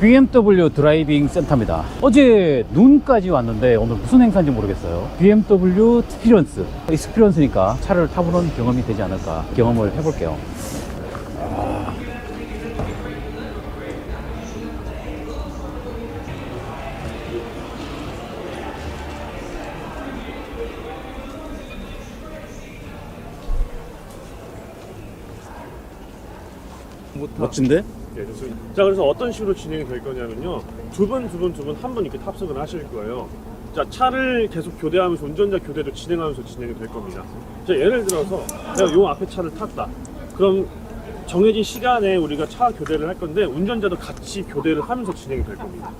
BMW 드라이빙 센터입니다. 어제 눈까지 왔는데 오늘 무슨 행사인지 모르겠어요. BMW 스피런스. 익스피런스니까 차를 타보는 경험이 되지 않을까 경험을 해볼게요. 멋진데? 네, 좋습니다. 자, 그래서 어떤 식으로 진행이 될 거냐면요. 두 분, 두 분, 두 분, 한 분 이렇게 탑승을 하실 거예요. 자, 차를 계속 교대하면서 운전자 교대로 진행하면서 진행이 될 겁니다. 자, 예를 들어서 내가 요 앞에 차를 탔다. 그럼 정해진 시간에 우리가 차 교대를 할 건데 운전자도 같이 교대를 하면서 진행이 될 겁니다.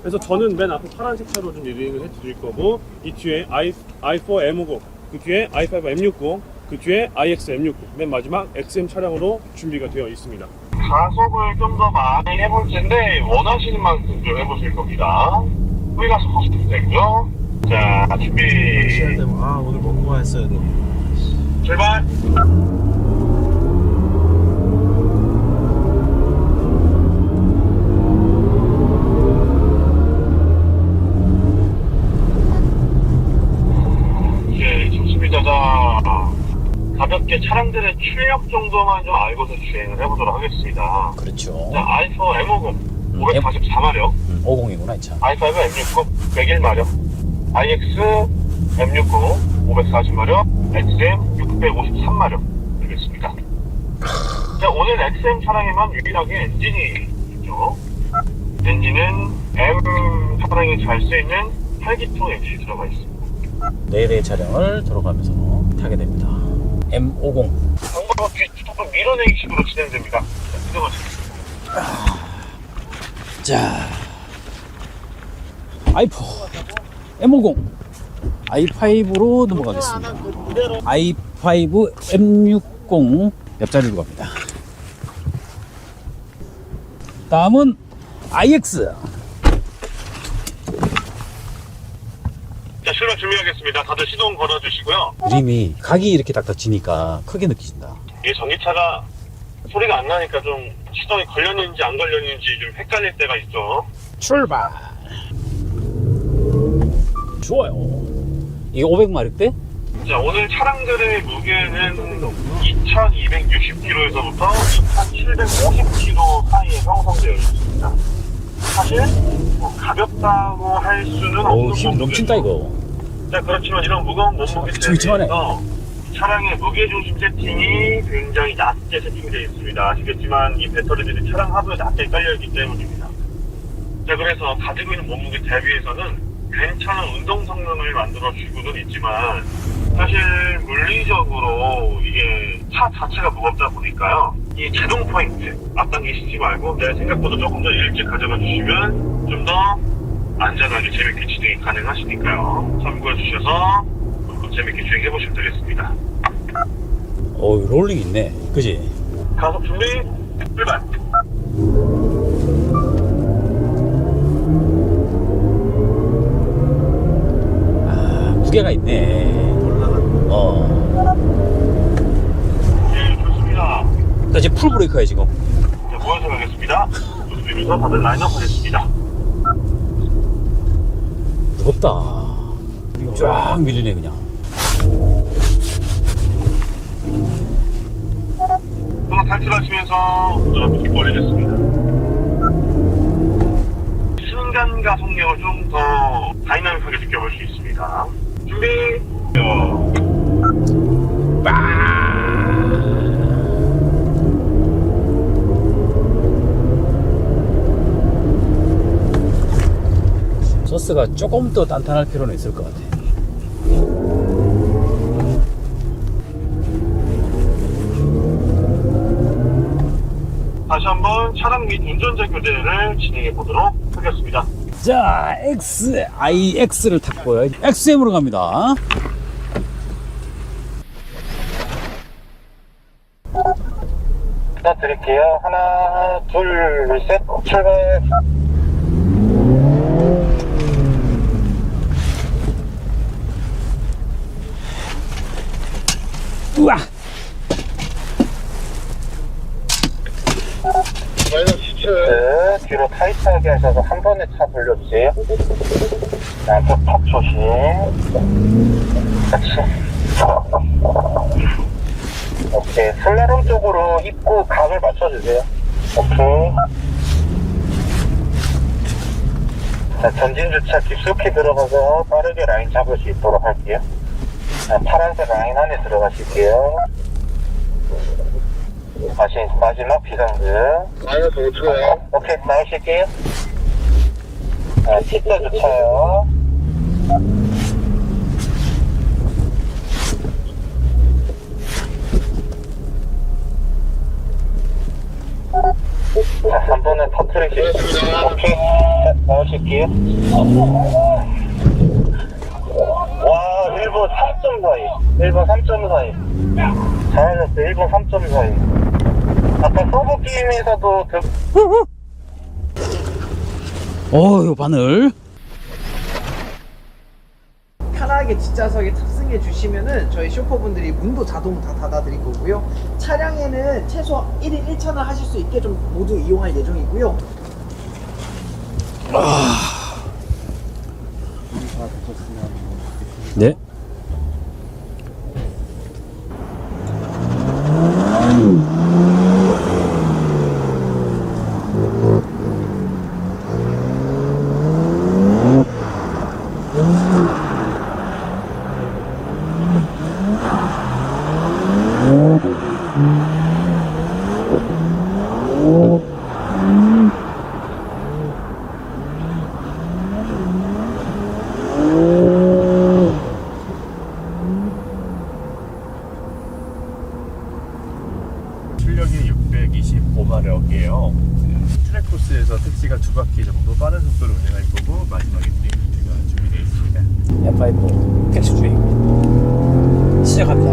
그래서 저는 맨 앞에 파란색 차로 좀 리딩을 해드릴 거고 이 뒤에 i, i4 M50, 그 뒤에 i5 M60, 그 뒤에 iX M60, 맨 마지막 XM 차량으로 준비가 되어 있습니다. 가속을 좀 더 많이 해볼 텐데 원하시는 만큼 좀 해보실 겁니다. 후위가속 하시면 되고요. 자 준비 아 오늘 먹고 왔어야 돼. 출발. 가볍게 차량들의 출력 정도만 좀 알고서 주행을 해보도록 하겠습니다. 그렇죠. 자, i4 M50 544마력, 50이구나 이 차. i5 M60 101마력, iX M60 540마력, XM 653마력 되겠습니다. 자, 오늘 XM 차량에만 유일하게 엔진이 있죠. 엔진은 M 차량이 잘수 있는 8기통 엔진이 들어가 있습니다. 네대 차량을 들어가면서 타게 됩니다. M50. 방법은 뒤 조금 밀어내기 식으로 진행됩니다. 자, i4 M50 i5로 넘어가겠습니다. i5 M60 옆자리로 갑니다. 다음은 iX 자, 출발 준비하겠습니다. 다들 시동 걸어주시고요. 그림이 각이 이렇게 딱딱 지니까 크게 느껴진다. 이게 전기차가 소리가 안 나니까 좀 시동이 걸렸는지 안 걸렸는지 좀 헷갈릴 때가 있죠. 출발. 좋아요. 이게 500마력대? 자, 오늘 차량들의 무게는 2260kg에서부터 2750kg 사이에 형성되어 있습니다. 사실 뭐 가볍다고 할 수는 어우, 없는 힘 넘친다, 이거. 자, 그렇지만 이런 무거운 몸무게 휘청휘청하네. 대비해서 차량의 무게 중심 세팅이 굉장히 낮게 세팅되어 있습니다. 아시겠지만 이 배터리들이 차량 하부에 낮게 깔려있기 때문입니다. 자, 그래서 가지고 있는 몸무게 대비해서는 괜찮은 운동 성능을 만들어 주고는 있지만 사실 물리적으로 이게 차 자체가 무겁다 보니까요. 이 제동 포인트 앞당기시지 말고 내 생각보다 조금 더 일찍 가져가 주시면 좀 더 안전하게 재밌게 진행이 가능하시니까요. 참고해 주셔서 재밌게 주행해 보시면 되겠습니다. 어우, 롤링 있네. 그지? 가속 준비 출발. 아, 무게가 있네. 올라간 어. 예, 좋습니다. 나 지금 풀 브레이크야, 지금. 자, 모여서 가겠습니다. 좋습니다. 다들 라인업 하겠습니다. 무겁다. 쫙 밀리네, 그냥. 음악 탈출하시면서 운전하고 뒷걸리겠습니다. 순간 가속력을 좀 더 다이나믹하게 느껴볼 수 있습니다. 준비. 어, 소스가 조금 더 단단할 필요는 있을 것 같아. 다시 한번 차량 및 운전자 교대를 진행해 보도록 하겠습니다. 자, X, IX를 탔고요. XM으로 갑니다. 스타트 드릴게요. 하나, 둘, 셋, 출발. 우와! 마이너스 17. 뒤로 타이트하게 하셔서 한 번에 차 돌려주세요. 양쪽 턱 조심. 그렇지. 오케이. 슬라롬 쪽으로 입구 각을 맞춰주세요. 오케이. 자, 전진 주차 깊숙이 들어가서 빠르게 라인 잡을 수 있도록 할게요. 자, 파란색 라인 안에 들어가실게요. 다시 마지막 비상등. 마이너스 5초요. 오케이, 나오실게요. 자, T자 주차요. 자, 3번은 터트리실 오케이. 자, 나오실게요. 와, 1번 3점 사이. 1번 3점 사이. 잘하셨어요. 1번 3점 사이. 아까 서브 게임에서도 그 어유 바늘. 편하게 뒷좌석에 탑승해 주시면은 저희 쇼퍼분들이 문도 자동 다 닫아 드릴 거고요. 차량에는 최소 1인 1차는 하실 수 있게 좀 모두 이용할 예정이고요. 네. 출력이 625마력이에요. 트랙 코스에서 택시가 두 바퀴 정도 빠른 속도로 운행할 거고 마지막에 드리프트가 준비되어 있습니다. F5 택시 주행 시작합니다.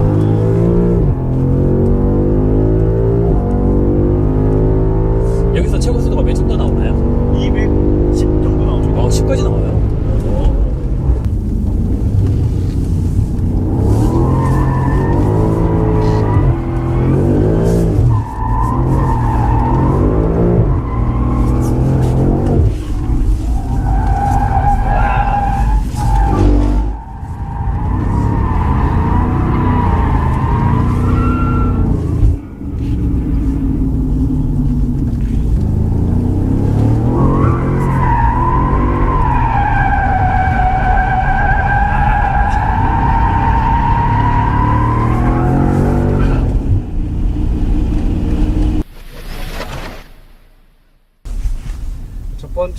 여기서 최고速도가 몇 정도 나오나요? 210 정도 나오죠. 어, 10까지 나와요.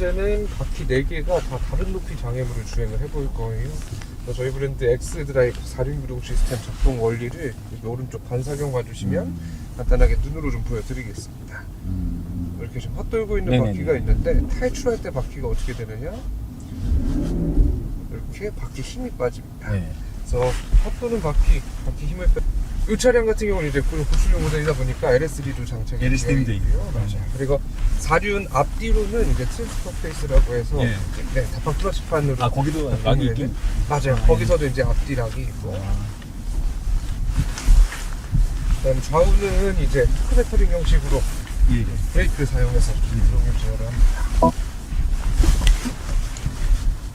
번째는 바퀴 4개가 다 다른 높이 장애물을 주행을 해볼 거예요. 저희 브랜드 X 드라이브 4륜 구동 시스템 작동 원리를 오른쪽 반사경 봐주시면 간단하게 눈으로 좀 보여드리겠습니다. 이렇게 좀 헛돌고 있는 네네네. 바퀴가 있는데 탈출할 때 바퀴가 어떻게 되느냐? 이렇게 바퀴 힘이 빠집니다. 네. 그래서 헛도는 바퀴, 바퀴 힘을 빼. 이 차량 같은 경우는 이제 그 고출력 모델이다 보니까 LS3도 장착이 LS3 되어 돼 있고요. 맞아요. 그리고 4륜 앞뒤로는 이제 트랜스퍼 페이스라고 해서 예. 네, 다판 클러치판으로 아, 거기도 락이. 있긴? 맞아요. 거기서도 이제 앞뒤 락이 있고 그다음 좌우는 이제 토크 배터링 형식으로 예, 예. 브레이크를 사용해서 이동을 제어를 합니다.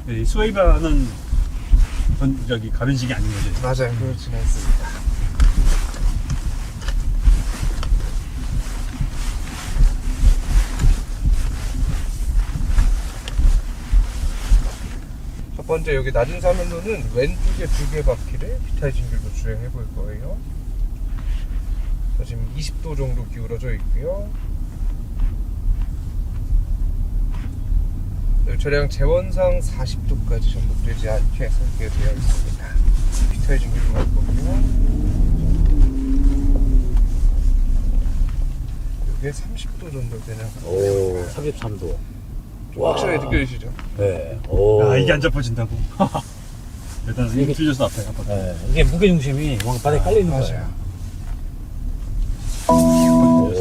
네, 스웨이바는 전 저기 가변식이 아닌 거죠. 맞아요. 그렇진 않습니다. 번째 여기 낮은 사면로는 왼쪽에 두 개 바퀴를 비타이징 길로 주행해 볼 거예요. 자, 지금 20도 정도 기울어져 있고요. 이 차량 제원상 40도까지 전복되지 않게 설계되어 있습니다. 비타이징 길로 갈 거고요. 이게 30도 정도 되나? 오, 33도. 확실하게 느껴지시죠? 네. 오. 아, 이게 안 잡혀진다고. 일단 이게- 틀려서 아파요. 아파. 네. 이게 무게 중심이 바닥에 깔려 있는 거예요. 오.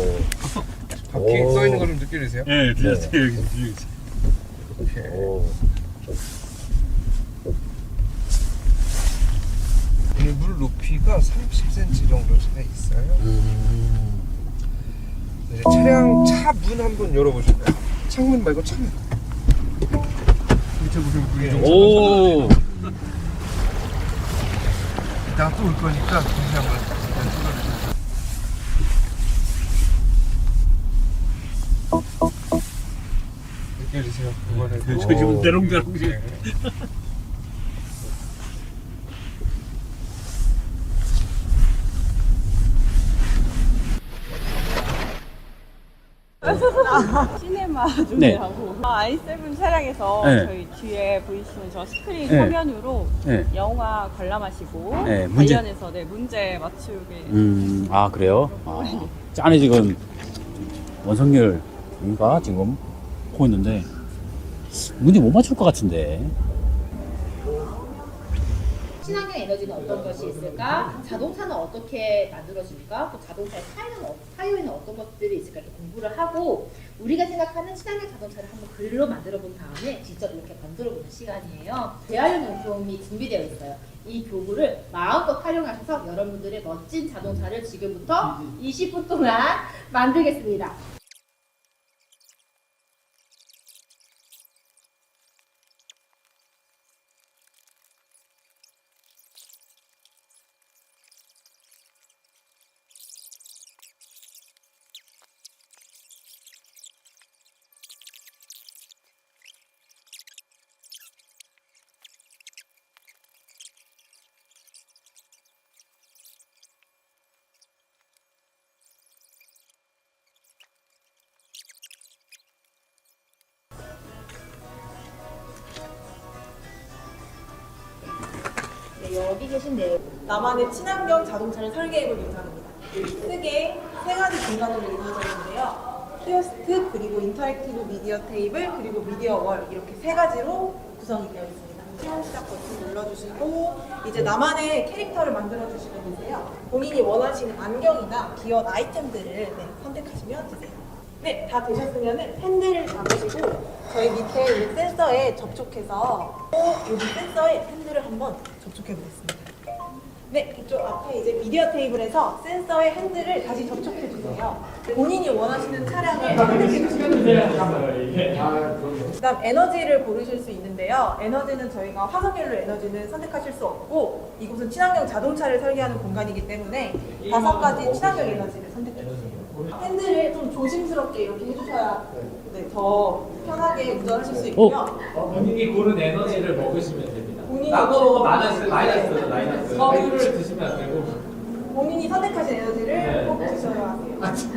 바퀴 오. 써 있는 거 좀 느껴지세요? 예, 들렸어요. 네. 여기 들렸어요. 이렇게. 오. 이물 높이가 30cm 정도 차 있어요. 음. 이제 차량 차 문 한번 열어보실까요? 창문 말고 창문. 밑에 보시면 물이 좀 오. 이따가 또 올 거니까 다시 한번? 이번에도 저 지금 대롱대롱 지금. 네. 시네마 준비하고 i7 차량에서 네. 저희 뒤에 보이시는 저 스크린 네. 화면으로 네. 영화 관람하시고 네, 문제- 관련해서 네, 문제 맞추게 음, 아 그래요? 아, 짠에 지금 원성열인가 지금 보고 있는데 문제 못 맞출 것 같은데. 친환경 에너지는 어떤 것이 있을까? 자동차는 어떻게 만들어질까? 또 자동차의 타이어는, 어- 타이어에는 어떤 것들이 있을까? 이렇게 공부를 하고 우리가 생각하는 친환경 자동차를 한번 글로 만들어 본 다음에 직접 이렇게 만들어 보는 시간이에요. 재활용 용품이 준비되어 있어요. 이 교구를 마음껏 활용하셔서 여러분들의 멋진 자동차를 지금부터 20분 동안 만들겠습니다. 네, 여기 계신 내용 나만의 친환경 자동차를 설계해볼 예정입니다. 크게 세 가지 공간으로 이루어져 있는데요. 키오스크, 그리고 인터랙티브 미디어 테이블, 그리고 미디어 월 이렇게 세 가지로 구성이 되어 있습니다. 시험 시작 버튼 눌러주시고 이제 나만의 캐릭터를 만들어 주시면 되세요. 본인이 원하시는 안경이나 기어 아이템들을 네, 선택하시면 되세요. 네, 다 되셨으면 핸들을 잡으시고 저희 밑에 있는 센서에 접촉해서 여기 센서에 핸들을 한번 접촉해 보겠습니다. 네, 이쪽 앞에 이제 미디어 테이블에서 센서의 핸들을 다시 접촉해 주세요. 본인이 원하시는 차량을 선택해 주시면 됩니다. 그다음 에너지를 고르실 수 있는데요. 에너지는 저희가 화석연료 에너지는 선택하실 수 없고 이곳은 친환경 자동차를 설계하는 공간이기 때문에 다섯 가지 친환경 에너지를 선택해 주세요. 핸들을 좀 조심스럽게 이렇게 해주셔야 네, 더 편하게 운전하실 수 있고요. 본인이 고른 에너지를 먹으시면 됩니다. 본인이 고른 먹으면 마이너스, 마이너스, 마이너스. 어, 회유를 드시면 안 되고. 본인이 선택하신 에너지를 네. 꼭 드셔야 하세요.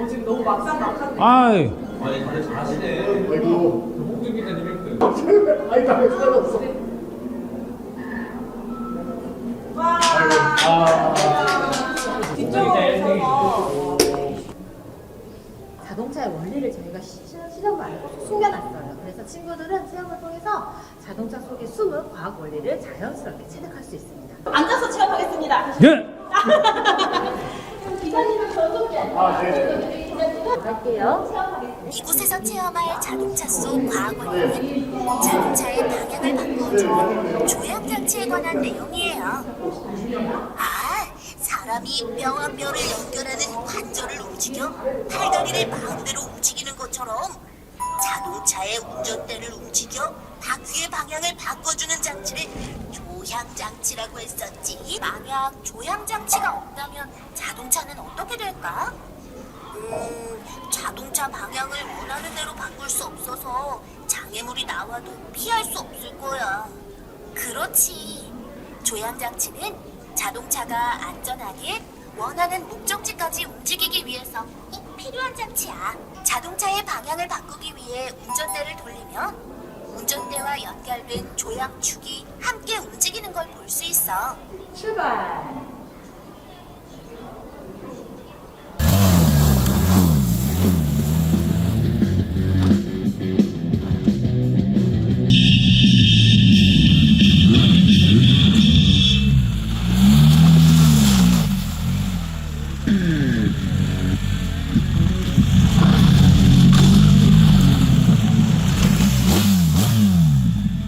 어, 지금 너무 막상 막한데. 아이, 아니, 다들 잘하시네. 아이고. 홍준 기자님 1등. 와. 뒤쪽으로 오셔서 자동차의 원리를 저희가 시- 시험 말고 숨겨놨어요. 그래서 친구들은 체험을 통해서 자동차 속의 숨은 과학 원리를 자연스럽게 체득할 수 있습니다. 앉아서 체험하겠습니다. 예. 기사님은 저쪽에 갈게요. 이곳에서 체험할 자동차 속 과학 원리는 자동차의 방향을 바꿔주는 조향 장치에 관한 내용이에요. 아, 사람이 뼈와 뼈를 연결하는 관절을 움직여 팔다리를 마음대로 움직이는 것처럼 자동차의 운전대를 움직여 바퀴의 방향을 바꿔주는 장치를 조향 장치라고 했었지. 만약 조향 장치가 없다면 자동차는 어떻게 될까? 음, 자동차 방향을 원하는 대로 바꿀 수 없어서 장애물이 나와도 피할 수 없을 거야. 그렇지. 조향 장치는 자동차가 안전하게 원하는 목적지까지 움직이기 위해서 꼭 필요한 장치야. 자동차의 방향을 바꾸기 위해 운전대를 돌리면 운전대와 연결된 조향축이 함께 움직이는 걸 볼 수 있어. 출발.